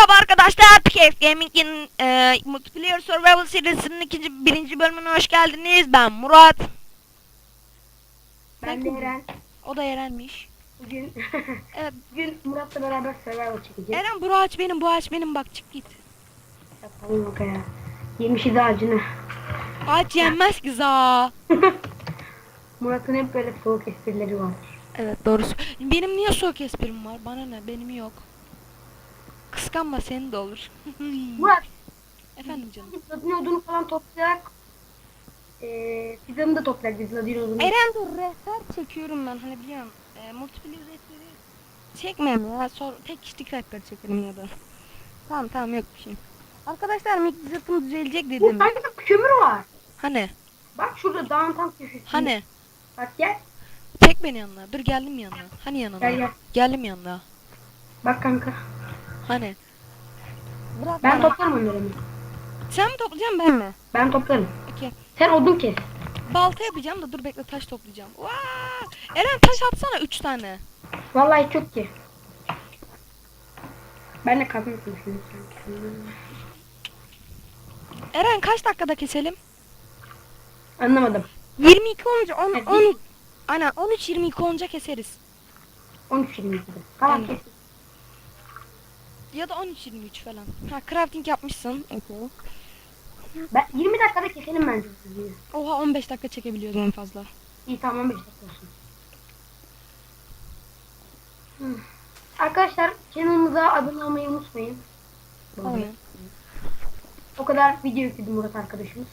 Merhaba arkadaşlar, PKF Gaming'in e, Multiplayer Survival serisinin ikinci, birinci bölümüne hoş geldiniz. Ben Murat. Ben de Eren. O da Eren'miş. Bugün Evet, bugün Murat'la beraber survival çekeceğiz. Eren bu ağaç benim, bu ağaç benim. Bak çık git. Yapalım bak ya. Yemişiz ağacını. Ağaç yenmez ki za. Murat'ın hep böyle soğuk esprileri var. Evet doğrusu. Benim niye soğuk esprim var? Bana ne? Benim yok. Kıskanma senin de olur. Murat, Efendim canım. ladin odunu falan toplayarak eee fidanı da toplayarak biz ladin odunu. Eren dur rehber çekiyorum ben hani biliyorum. E, multiplayer rehberi çekmem ya. Sonra tek kişilik rehber çekelim ya da. Tamam tamam yok bir şey. Arkadaşlar mik zırtım düzelecek Bu dedim. sanki bir kömür var. Hani? Bak şurada dağın tam köşesinde. Hani? Bak gel. Çek beni yanına. Dur geldim yanına. Hani yanına? Gel gel. Geldim yanına. Bak kanka. Hani? Bırak Ben bana. toplarım onları. Sen mi toplayacaksın ben mi? Ben toplarım. Okey. Sen odun kes. Balta yapacağım da dur bekle taş toplayacağım. Vaa! Eren taş atsana 3 tane. Vallahi çok ki. Ben de kazma konuşuyorum sanki. Eren kaç dakikada keselim? Anlamadım. 22 olunca 10 Hadi. 13 Aynen 13 22 olunca keseriz. 13 22'de. Tamam Aynen. kes. Ya da 13 23 falan. Ha crafting yapmışsın. Okey. Ben 20 dakikada keselim bence sizi. Oha 15 dakika çekebiliyoruz en fazla. İyi tamam 15 dakika olsun. Hmm. Arkadaşlar kanalımıza abone olmayı unutmayın. Aynen. O kadar video yükledi Murat arkadaşımız.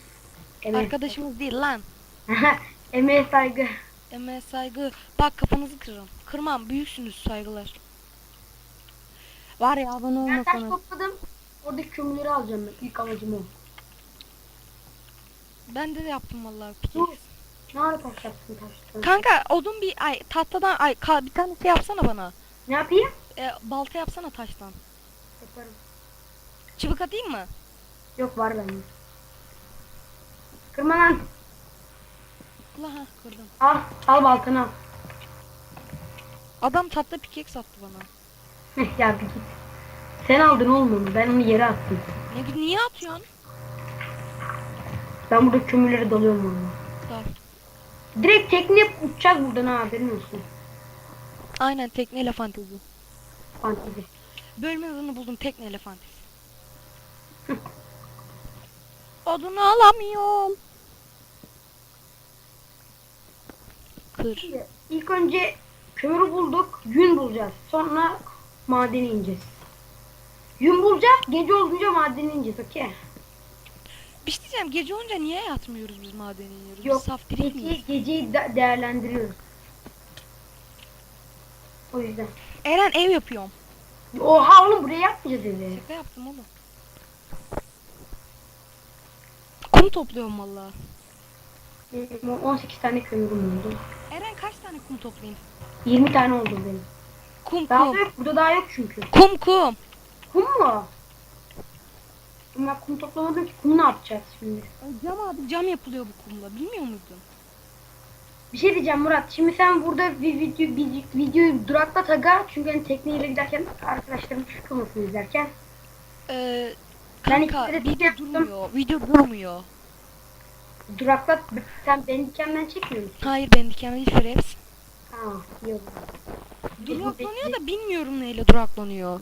Emeğe, Arkadaşımız değil lan. Emeğe saygı. Emeğe saygı. Bak kafanızı kırarım. Kırmam. Büyüksünüz saygılar. Var ya abone Ben taş olmasana. topladım. Oradaki kömürleri alacağım ben. İlk amacım o. Ben de yaptım vallahi. Dur. pickaxe. Ne ara taş yaptın taş? Kanka odun bir ay tahtadan ay ka, bir tane şey yapsana bana. Ne yapayım? E, balta yapsana taştan. Yaparım. Çubuk atayım mı? Yok var bende. Kırma lan. Allah ha kırdım. Al. Al baltanı al. Adam tahta pickaxe attı bana. Heh, ya bir git. Sen aldın oğlum onu. Ben onu yere attım. Ne niye atıyorsun? Ben burada kömürleri dalıyorum onu. Dal. Direkt tekne uçacağız buradan ha haberin olsun. Aynen tekneyle fantezi. Fantezi. Bölme adını buldum tekneyle fantezi. Odunu alamıyorum. Kır. İlk önce kömürü bulduk. Yün bulacağız. Sonra madene ineceğiz. Yün bulacağız. Gece olunca madene ineceğiz. Okey. Bir şey diyeceğim gece olunca niye yatmıyoruz biz madene iniyoruz? Yok. Biz saf direkt miyiz? Geceyi, de- değerlendiriyoruz. O yüzden. Eren ev yapıyorum. Oha oğlum buraya yapmayacağız evi. Şaka yaptım oğlum. Kum topluyorum valla. Benim 18 tane kömürüm oldu. Eren kaç tane kum toplayayım? 20 tane oldu benim. Kum Daha kum. yok. Burada daha yok çünkü. Kum kum. Kum mu? Ama kum toplamadım ki. Kum ne yapacağız şimdi? Cam abi cam yapılıyor bu kumla bilmiyor muydun? Bir şey diyeceğim Murat. Şimdi sen burada bir video bir videoyu duraklat aga. Çünkü hani tekneyle giderken arkadaşlarım sıkılmasın izlerken. Ee, Ben kanka ikisini de video yaptım. durmuyor. Video durmuyor. Duraklat. Sen Bandicam'den çekmiyor musun? Hayır ben dikenli değil Fraps. Ha, yok. Duraklanıyor da bilmiyorum neyle duraklanıyor.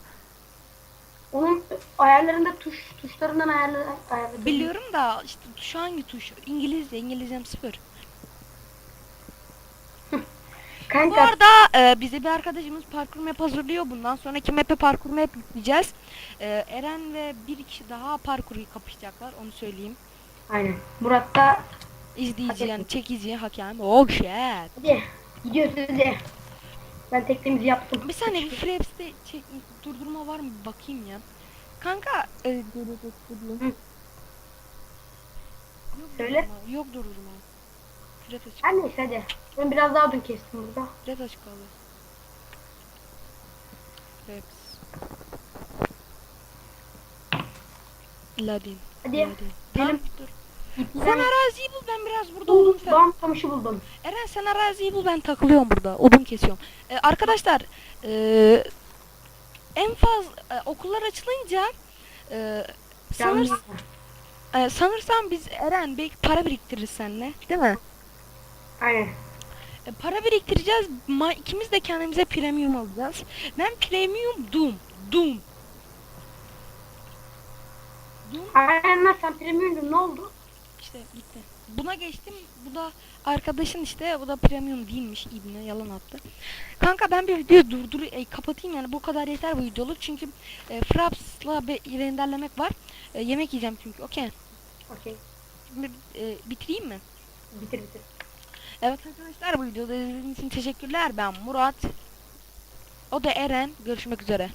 Onun ayarlarında tuş tuşlarından ayarlı ayarladım. Biliyorum da işte şu hangi tuş? İngilizce, İngilizcem sıfır. Bu Kanka arada e, bize bir arkadaşımız parkur map hazırlıyor. Bundan sonraki map'e parkur map yükleyeceğiz. E, Eren ve bir kişi daha parkuru kapışacaklar. Onu söyleyeyim. aynen. Murat da İzleyici yani çekici hakem. Oh shit. hadi gidiyoruz hadi. Ben teknemizi yaptım. Bir saniye bir Fraps'te çek, durdurma var mı bir bakayım ya. Kanka e, Hı. Söyle. durdurma, Yok durdurma. Fraps açık. Her neyse hadi. Ben biraz daha odun kestim burada. Fraps açık kaldı. Fraps. Ladin. Hadi. Ladin. Tamam dur. Sen araziyi bul ben biraz burada odun falan. Bam kamışı buldum. Eren sen araziyi bul ben takılıyorum burada. Odun kesiyorum. Ee, arkadaşlar ee, en fazla e, okullar açılınca e, sanır, e, sanırsam biz Eren belki para biriktiririz seninle. Değil mi? Aynen. E, para biriktireceğiz. Ma ikimiz de kendimize premium alacağız. Ben premium Doom. Doom. Doom Aynen sen premiumdun ne oldu? İşte gitti. Buna geçtim. Bu da arkadaşın işte. Bu da premium değilmiş. İbne yalan attı. Kanka ben bir videoyu durdur e, kapatayım yani bu kadar yeter bu videoluk. Çünkü e, Fraps'la bir renderlemek var. E, yemek yiyeceğim çünkü. Okey. Okey. Şimdi e, bitireyim mi? Bitir bitir. Evet arkadaşlar bu videoda izlediğiniz için teşekkürler. Ben Murat. O da Eren. Görüşmek üzere.